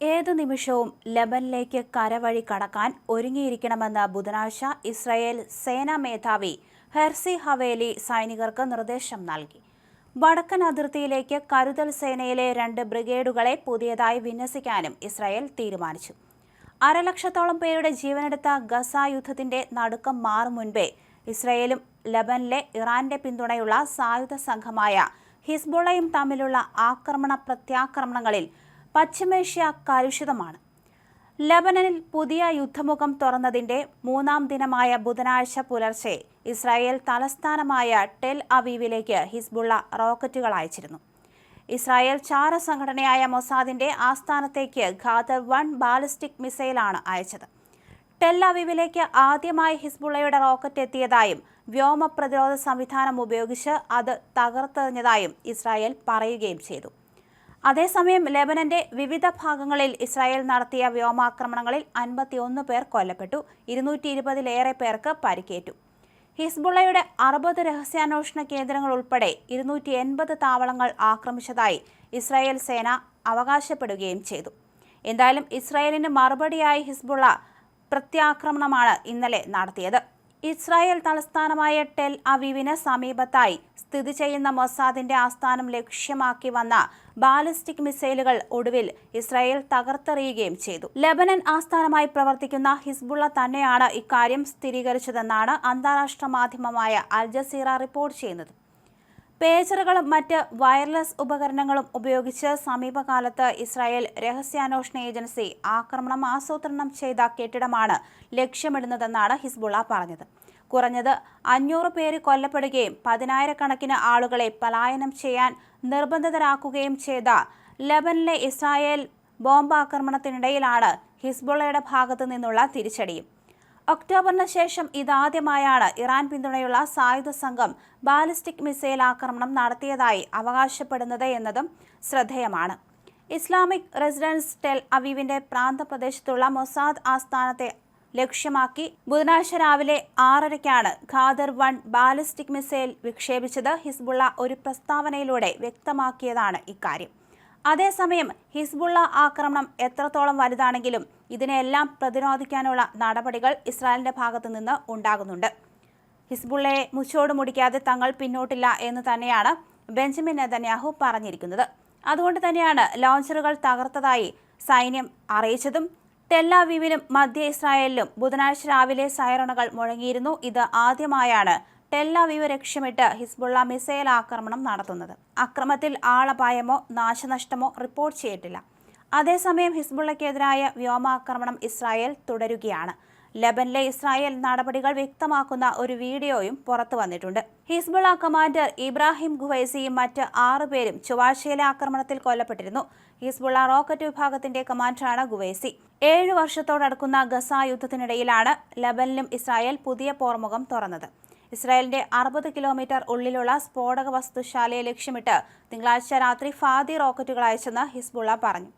ഏതു നിമിഷവും ലബനിലേക്ക് കരവഴി കടക്കാൻ ഒരുങ്ങിയിരിക്കണമെന്ന് ബുധനാഴ്ച ഇസ്രായേൽ സേനാ മേധാവി ഹെർസി ഹവേലി സൈനികർക്ക് നിർദ്ദേശം നൽകി. വടക്കൻ അതിർത്തിയിലേക്ക് കരുതൽ സേനയിലെ രണ്ട് ബ്രിഗേഡുകളെ പുതിയതായി വിന്യസിക്കാനും ഇസ്രായേൽ തീരുമാനിച്ചു. അരലക്ഷത്തോളം പേരുടെ ജീവനെടുത്ത ഗസ യുദ്ധത്തിന്റെ നടുക്കം മാറും മുൻപേ ഇസ്രായേലും ലബനിലെ ഇറാന്റെ പിന്തുണയുള്ള സായുധ സംഘമായ ഹിസ്ബുളയും തമ്മിലുള്ള ആക്രമണ പ്രത്യാക്രമണങ്ങളിൽ പശ്ചിമേഷ്യ കലുഷിതമാണ്. ലബനനിൽ പുതിയ യുദ്ധമുഖം തുറന്നതിന്റെ മൂന്നാം ദിനമായ ബുധനാഴ്ച പുലർച്ചെ ഇസ്രായേൽ തലസ്ഥാനമായ ടെൽ അവീവിലേക്ക് ഹിസ്ബുള്ള റോക്കറ്റുകൾ അയച്ചിരുന്നു. ഇസ്രായേൽ ചാര സംഘടനയായ മൊസാദിന്റെ ആസ്ഥാനത്തേക്ക് ഖാദർ വൺ ബാലിസ്റ്റിക് മിസൈലാണ് അയച്ചത്. ടെൽ അവീവിലേക്ക് ആദ്യമായി ഹിസ്ബുള്ളയുടെ റോക്കറ്റ് എത്തിയതായും വ്യോമ പ്രതിരോധ സംവിധാനം ഉപയോഗിച്ച് അത് തകർത്തെറിഞ്ഞതായും ഇസ്രായേൽ പറയുകയും ചെയ്തു. അതേസമയം ലെബനന്റെ വിവിധ ഭാഗങ്ങളിൽ ഇസ്രായേൽ നടത്തിയ വ്യോമാക്രമണങ്ങളിൽ അൻപത്തിയൊന്ന് പേർ കൊല്ലപ്പെട്ടു ഇരുന്നൂറ്റി ഇരുപതിലേറെ പേർക്ക് പരിക്കേറ്റു. ഹിസ്ബുള്ളയുടെ അറുപത് രഹസ്യാന്വേഷണ കേന്ദ്രങ്ങൾ ഉൾപ്പെടെ ഇരുന്നൂറ്റി എൺപത് താവളങ്ങൾ ആക്രമിച്ചതായി ഇസ്രായേൽ സേന അവകാശപ്പെടുകയും ചെയ്തു. എന്തായാലും ഇസ്രായേലിന് മറുപടിയായി ഹിസ്ബുള്ള പ്രത്യാക്രമണമാണ് ഇന്നലെ നടത്തിയത്. ഇസ്രായേൽ തലസ്ഥാനമായ ടെൽ അവീവിന് സമീപത്തായി സ്ഥിതി ചെയ്യുന്ന മൊസാദിന്റെ ആസ്ഥാനം ലക്ഷ്യമാക്കി വന്ന ബാലിസ്റ്റിക് മിസൈലുകൾ ഒടുവിൽ ഇസ്രായേൽ തകർത്തെറിയുകയും ചെയ്തു. ലബനൻ ആസ്ഥാനമായി പ്രവർത്തിക്കുന്ന ഹിസ്ബുള്ള തന്നെയാണ് ഇക്കാര്യം സ്ഥിരീകരിച്ചതെന്നാണ് അന്താരാഷ്ട്ര മാധ്യമമായ അൽ ജസീറ റിപ്പോർട്ട് ചെയ്യുന്നത്. പേജറുകളും മറ്റ് വയർലെസ് ഉപകരണങ്ങളും ഉപയോഗിച്ച് സമീപകാലത്ത് ഇസ്രായേൽ രഹസ്യാന്വേഷണ ഏജൻസി ആക്രമണം ആസൂത്രണം ചെയ്ത കെട്ടിടമാണ് ലക്ഷ്യമിടുന്നതെന്നാണ് ഹിസ്ബുള്ള പറഞ്ഞത്. കുറഞ്ഞത് അഞ്ഞൂറ് പേര് കൊല്ലപ്പെടുകയും പതിനായിരക്കണക്കിന് ആളുകളെ പലായനം ചെയ്യാൻ നിർബന്ധിതരാക്കുകയും ചെയ്ത ലബനിലെ ഇസ്രായേൽ ബോംബാക്രമണത്തിനിടയിലാണ് ഹിസ്ബുള്ളയുടെ ഭാഗത്തു നിന്നുള്ള തിരിച്ചടിയും. ഒക്ടോബറിന് ശേഷം ഇതാദ്യമായാണ് ഇറാൻ പിന്തുണയുള്ള സായുധ സംഘം ബാലിസ്റ്റിക് മിസൈൽ ആക്രമണം നടത്തിയതായി അവകാശപ്പെടുന്നത് എന്നതും ശ്രദ്ധേയമാണ്. ഇസ്ലാമിക് റെസിഡൻസ് ടെൽ അവീവിന്റെ പ്രാന്തപ്രദേശത്തുള്ള മൊസാദ് ആസ്ഥാനത്തെ ലക്ഷ്യമാക്കി ബുധനാഴ്ച രാവിലെ ആറരയ്ക്കാണ് ഖാദർ വൺ ബാലിസ്റ്റിക് മിസൈൽ വിക്ഷേപിച്ചത്. ഹിസ്ബുള്ള ഒരു പ്രസ്താവനയിലൂടെ വ്യക്തമാക്കിയതാണ് ഇക്കാര്യം. അതേസമയം ഹിസ്ബുള്ള ആക്രമണം എത്രത്തോളം വലുതാണെങ്കിലും ഇതിനെല്ലാം പ്രതിരോധിക്കാനുള്ള നടപടികൾ ഇസ്രായേലിന്റെ ഭാഗത്തു നിന്ന് ഉണ്ടാകുന്നുണ്ട്. ഹിസ്ബുള്ളയെ മുച്ചോട് മുടിക്കാതെ തങ്ങൾ പിന്നോട്ടില്ല എന്ന് തന്നെയാണ് ബെഞ്ചമിൻ നെതന്യാഹു പറഞ്ഞിരിക്കുന്നത്. അതുകൊണ്ട് തന്നെയാണ് ലോഞ്ചറുകൾ തകർത്തതായി സൈന്യം അറിയിച്ചതും ടെല്ലാവീവിലും മധ്യ ഇസ്രായേലിലും ബുധനാഴ്ച രാവിലെ സൈറണുകൾ മുഴങ്ങിയിരുന്നു. ഇത് ആദ്യമായാണ് ടെല്ലാവീവ് ലക്ഷ്യമിട്ട് ഹിസ്ബുള്ള മിസൈൽ ആക്രമണം നടത്തുന്നത്. അക്രമത്തിൽ ആളപായമോ നാശനഷ്ടമോ റിപ്പോർട്ട് ചെയ്തിട്ടില്ല. അതേസമയം ഹിസ്ബുള്ളയ്ക്കെതിരായ വ്യോമാക്രമണം ഇസ്രായേൽ തുടരുകയാണ്. ലബനിലെ ഇസ്രായേൽ നടപടികൾ വ്യക്തമാക്കുന്ന ഒരു വീഡിയോയും പുറത്തു വന്നിട്ടുണ്ട്. ഹിസ്ബുള്ള കമാൻഡർ ഇബ്രാഹിം ഖുവൈസിയും മറ്റ് ആറുപേരും ചൊവ്വാഴ്ചയിലെ ആക്രമണത്തിൽ കൊല്ലപ്പെട്ടിരുന്നു. ഹിസ്ബുള്ള റോക്കറ്റ് വിഭാഗത്തിന്റെ കമാൻഡറാണ് ഖുവൈസി. ഏഴു വർഷത്തോടടുക്കുന്ന ഗസ യുദ്ധത്തിനിടയിലാണ് ലബനിലും ഇസ്രായേൽ പുതിയ പോർമുഖം തുറന്നത്. ഇസ്രായേലിന്റെ അറുപത് കിലോമീറ്റർ ഉള്ളിലുള്ള സ്ഫോടക വസ്തുശാലയെ ലക്ഷ്യമിട്ട് തിങ്കളാഴ്ച രാത്രി ഫാദി റോക്കറ്റുകൾ അയച്ചെന്ന് ഹിസ്ബുള്ള പറഞ്ഞു.